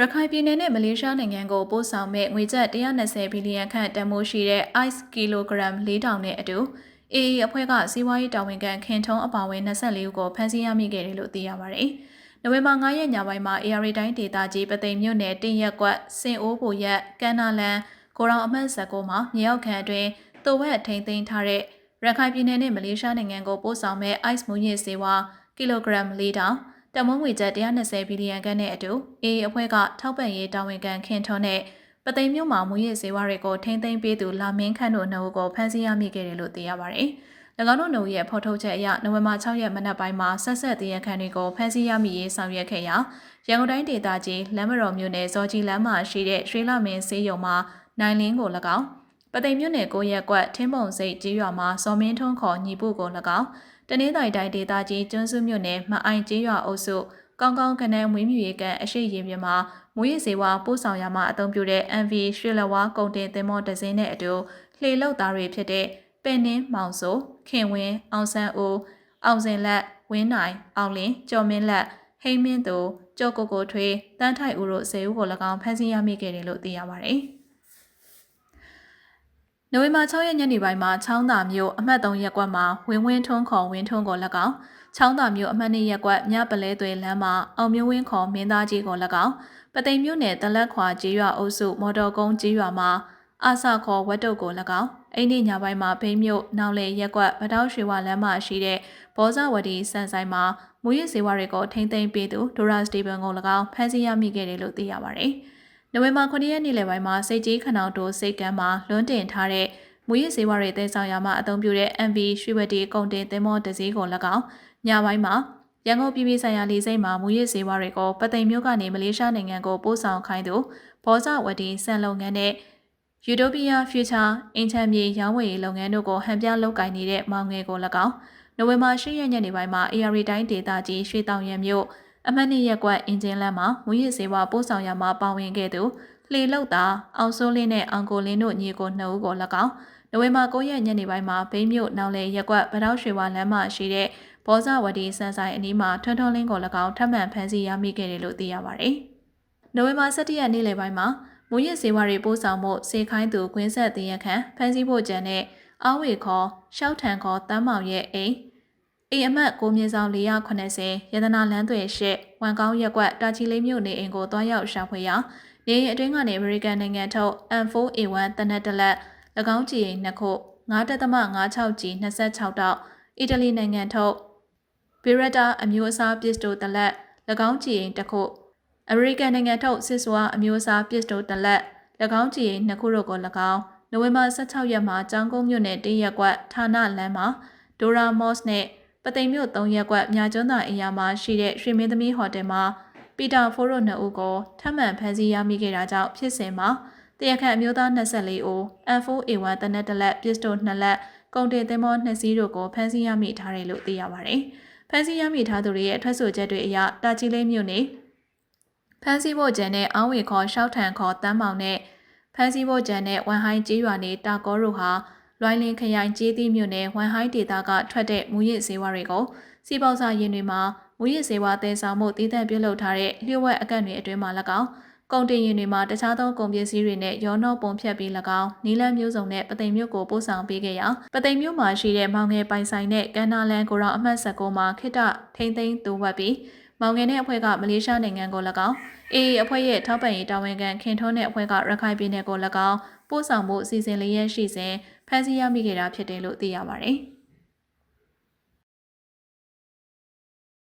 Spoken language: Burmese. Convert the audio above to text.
ရခိုင်ပြည်နယ်နဲ့မလေးရှားနိုင်ငံကိုပို့ဆောင်မဲ့ငွေကျပ်120ဘီလီယံခန့်တန်ဖိုးရှိတဲ့ ice ကီလိုဂရမ်4000နဲ့အတူ AA အဖွဲ့ကစီးပွားရေးတာဝန်ခံခင်ထုံးအပါအဝင်24ဦးကိုဖမ်းဆီးရမိခဲ့တယ်လို့သိရပါတယ်။နိုဝင်ဘာ9ရက်ညပိုင်းမှာ AR တိုင်းဒေသကြီးပသိမ်မြို့နယ်တင်ရက်ကွက်စင်အိုးဖို့ရက်ကန်နာလန်ကိုရောင်အမှတ်ဇက်ကိုမှာမြေရောက်ခံအတွင်းတိုဝက်ထိန်သိမ်းထားတဲ့ရခိုင်ပြည်နယ်နဲ့မလေးရှားနိုင်ငံကိုပို့ဆောင်မဲ့ ice မူရစ်စေဝါကီလိုဂရမ်4000 တမုံငွေကျပ်120ဘီလီယံခန့်နဲ့အတူ AA အဖွဲ့ကထောက်ပံ့ရေးတာဝန်ခံခင်ထွန်းနဲ့ပသိမ်မြို့မှာမူရစ်စေဝါတွေကိုထိမ့်သိမ်းပေးသူလာမင်းခန့်တို့နှုတ်ကိုဖမ်းဆီးရမိခဲ့တယ်လို့သိရပါတယ်။၎င်းတို့နှုတ်ရဲ့ဖော်ထုတ်ချက်အရနိုဝင်ဘာ6ရက်မနက်ပိုင်းမှာဆက်ဆက်တရခန့်တွေကိုဖမ်းဆီးရမိရေးဆောင်ရွက်ခဲ့ရာရန်ကုန်တိုင်းဒေသကြီးလမ်းမတော်မြို့နယ်စောကြီးလမ်းမှာရှိတဲ့ရွှေလမင်းစေးရုံမှာနိုင်လင်းကို၎င်း ပသိမ်မြို့နယ်ကိုရက်ကွက်ထင်းပုံစိတ်ကြီးရွာမှာစော်မင်းထွန်းခေါ်ညီပုကို၎င်းတနင်္သာရီတိုင်းဒေသကြီးကျွန်းစုမြို့နယ်မအိုင်ကြီးရွာအုပ်စုကောင်းကောင်းကနန်းမွေးမြူရေးကန်အရှိရင်ပြမှာမွေးရစေဝါပို့ဆောင်ရမှာအသုံးပြုတဲ့ MV ရွှေလဝါကုန်တင်သင်္ဘောတစ်စင်းနဲ့အတူလှေလောက်သားတွေဖြစ်တဲ့ပင်နင်းမောင်ဆိုခင်ဝင်းအောင်ဆန်းဦးအောင်စင်လက်ဝင်းနိုင်အောင်လင်းကျော်မင်းလက်ဟိမင်းသူကြော့ကိုကိုထွေးတန်းထိုက်ဦးတို့စေဦးကို၎င်းဖမ်းဆီးရမိခဲ့တယ်လို့သိရပါတယ်။ နိုဝင်ဘာ6ရက်ညနေပိုင်းမှာချောင်းသာမြို့အမှတ်3ရပ်ကွက်မှာဝင်းဝင်းထွန်းခေါ်ဝင်းထွန်းကို၎င်းချောင်းသာမြို့အမှတ်2ရပ်ကွက်မြပလဲသွေလမ်းမှာအောင်မျိုးဝင်းခေါ်မင်းသားကြီးကို၎င်းပသိမ်မြို့နယ်တလက်ခွာကျေးရွာအုပ်စုမော်တော်ကုန်းကျေးရွာမှာအာဆာခေါ်ဝတ်တုတ်ကို၎င်းအိန္ဒိညပိုင်းမှာဘိန်းမြို့နောက်လေရက်ကွက်ဗတောက်ရွှေဝလမ်းမှာရှိတဲ့ဘောဇဝတီစံဆိုင်မှာမူရစ်စေဝါတွေကိုထိမ့်သိမ်းပေးသူဒိုရာစတီဗန်ကို၎င်းဖမ်းဆီးရမိခဲ့တယ်လို့သိရပါတယ်။ နိုဝင်ဘာ9ရက်နေ့လယ်ပိုင်းမှာစိတ်ကြီးခနောင်တိုစိတ်ကမ်းမှာလွန်းတင်ထားတဲ့မူရစ်စေဝါတွေတဲဆောင်ရမှာအသုံးပြုတဲ့ MV ရွှေဝတီကုန်တင်သင်္ဘောတစ်စီးကို၎င်းညပိုင်းမှာရန်ကုန်ပြည်ပြည်ဆိုင်ရာလေဆိပ်မှာမူရစ်စေဝါတွေကိုပသိမ်မြို့ကနေမလေးရှားနိုင်ငံကိုပို့ဆောင်ခိုင်းသူဘောဇဝတီစံလုပ်ငန်းနဲ့ Utopia Future အင်ချမ်းမြေရောင်းဝယ်ရေးလုပ်ငန်းတို့ကိုဟန်ပြလုပ်ကိုင်နေတဲ့မောင်ငယ်ကို၎င်းနိုဝင်ဘာ10ရက်ညနေပိုင်းမှာ AR တိုင်းဒေသကြီးရွှေတောင်ရံမြို့ အမှတ်နှစ်ရက်ကွက်အင်ဂျင်လမ်းမှာမူရစ်စေဝါပို့ဆောင်ရမှာပါဝင်ခဲ့သူလှေလောက်တာအောင်စိုးလင်းနဲ့အောင်ကိုလင်းတို့ညီကိုနှုတ်ကို၎င်းနိုဝင်ဘာ9ရက်ညနေပိုင်းမှာဘိန်းမြို့နောင်လေရက်ကွက်ဗတောက်ရွှေဝါလမ်းမှာရှိတဲ့ဘောဇဝတီစန်ဆိုင်အနီးမှာထွန်းထွန်းလင်းကို၎င်းထပ်မံဖမ်းဆီးရမိခဲ့တယ်လို့သိရပါတယ်။နိုဝင်ဘာ17ရက်နေ့လယ်ပိုင်းမှာမူရစ်စေဝါတွေပို့ဆောင်မှုစေခိုင်းသူကွင်းဆက်တင်ရခန့်ဖမ်းဆီးဖို့ကြံတဲ့အောဝေခေါ်ရှောက်ထန်ခေါ်တမ်းမောင်ရဲ့အိမ် အိမ်အမတ်ကိုမြေဆောင်480ရတနာလန်းသွေရှစ်ဝန်ကောင်းရက်ကွက်တာချီလေးမြို့နေအိမ်ကိုတွားရောက်ရှာဖွေရာနေအိမ်အတွင်းကနေအမေရိကန်နိုင်ငံထုတ် M4A1 တနက်တလက်၎င်းကြည်အိမ်နှစ်ခု9.56 G 26တောက်အီတလီနိုင်ငံထုတ်ဘီရက်တာအမျိုးအစားပစ္စတိုတလက်၎င်းကြည်အိမ်တစ်ခုအမေရိကန်နိုင်ငံထုတ်စစ်စွာအမျိုးအစားပစ္စတိုတလက်၎င်းကြည်အိမ်နှစ်ခုတို့ကို၎င်းနိုဝင်ဘာ16ရက်မှာကျောင်းကုန်းမြို့နယ်တရက်ကွက်ဌာနလမ်းမှာဒိုရာမော့စ်နဲ့ ပသိမ်မြို့3ရက်ကွက်မြကျွန်းသာအရာမှာရှိတဲ့ရွှေမင်းသမီးဟိုတယ်မှာပီတာဖိုးရိုနှစ်ဦးကိုထပ်မံဖမ်းဆီးရမိခဲ့တာကြောင့်ဖြစ်စဉ်မှာတရားခံအမျိုးသား24ဦး F4A1 တနက်တလက်ပစ္စတို2လက်ကုန်တင်သင်္ဘော2စီးတို့ကိုဖမ်းဆီးရမိထားတယ်လို့သိရပါတယ်။ဖမ်းဆီးရမိထားသူတွေရဲ့ထွက်ဆိုချက်တွေအရတာချီလေးမြို့နယ်ဖမ်းဆီးဖို့ကြံတဲ့အောင်းဝေခေါ်ရှောက်ထန်ခေါ်တမ်းမောင်နဲ့ဖမ်းဆီးဖို့ကြံတဲ့ဝန်ဟိုင်းကျေးရွာနေတာကောတို့ဟာ လွိုင်းလင်းခရိုင်ကျေးသီးမြို့နယ်ဝန်ဟိုင်းဒေသကထွက်တဲ့မူရစ်စေဝါတွေကိုစီပေါစာရင်တွေမှာမူရစ်စေဝါတဲဆောင်မှုတည်တံ့ပြုလုပ်ထားတဲ့လျှို့ဝှက်အကန့်တွေအတွင်းမှာ၎င်းကုန်တင်ရင်တွေမှာတခြားသောကုန်ပစ္စည်းတွေနဲ့ရောနှောပုံဖြတ်ပြီး၎င်းနီလန်းမျိုးစုံနဲ့ပသိမ်မြို့ကိုပို့ဆောင်ပေးခဲ့ရာပသိမ်မြို့မှာရှိတဲ့မောင်ငယ်ပိုင်ဆိုင်တဲ့ကန္နာလန်ကိုရောအမှတ်၁၉မှာခိတထိမ့်သိမ်းသူဝတ်ပြီး မောင်ငယ်တဲ့အဖွဲ့ကမလေးရှားနိုင်ငံကို၎င်းအေအေအဖွဲ့ရဲ့ထောက်ပံ့ရေးတာဝန်ခံခင်ထွန်းတဲ့အဖွဲ့ကရခိုင်ပြည်နယ်ကို၎င်းပို့ဆောင်မှုအစီအစဉ်လေးရရှိစဉ်ဖမ်းဆီးရမိခဲ့တာဖြစ်တယ်လို့သိရပါတယ်။